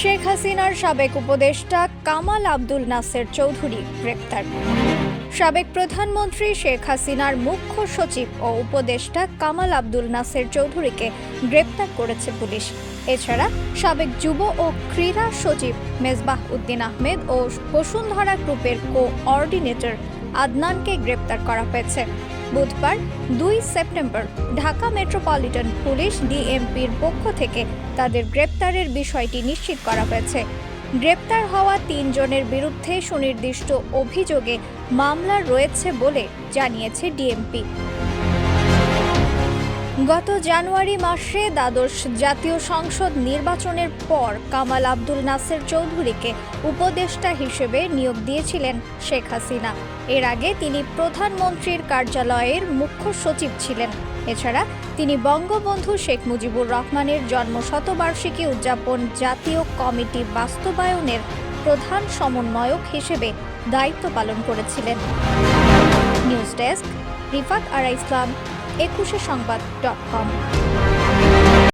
শেখ হাসিনার সাবেক উপদেষ্টা কামাল আব্দুল নাসের চৌধুরী গ্রেপ্তার। সাবেক প্রধানমন্ত্রী শেখ হাসিনার মুখ্য সচিব ও উপদেষ্টা কামাল আব্দুল নাসের চৌধুরীকে গ্রেপ্তার করেছে পুলিশ। এছাড়া সাবেক যুব ও ক্রীড়া সচিব মেজবাহ উদ্দিন আহমেদ ও বসুন্ধরা গ্রুপের কো অর্ডিনেটর আদনানকে গ্রেপ্তার করা হয়েছে। বুধবার দুই সেপ্টেম্বর ঢাকা মেট্রোপলিটন পুলিশ ডিএমপির পক্ষ থেকে তাদের গ্রেপ্তারের বিষয়টি নিশ্চিত করা হয়েছে। গ্রেপ্তার হওয়া তিনজনের বিরুদ্ধে সুনির্দিষ্ট অভিযোগে মামলা রয়েছে বলে জানিয়েছে ডিএমপি। গত জানুয়ারি মাসে দ্বাদশ জাতীয় সংসদ নির্বাচনের পর কামাল আব্দুল নাসের চৌধুরীকে উপদেষ্টা হিসেবে নিয়োগ দিয়েছিলেন শেখ হাসিনা। এর আগে তিনি প্রধানমন্ত্রীর কার্যালয়ের মুখ্য সচিব ছিলেন। এছাড়া তিনি বঙ্গবন্ধু শেখ মুজিবুর রহমানের জন্ম শতবার্ষিকী উদযাপন জাতীয় কমিটি বাস্তবায়নের প্রধান সমন্বয়ক হিসেবে দায়িত্ব পালন করেছিলেন। News desk Rifat Ara Islam. Ekushey Sangbad dot কম।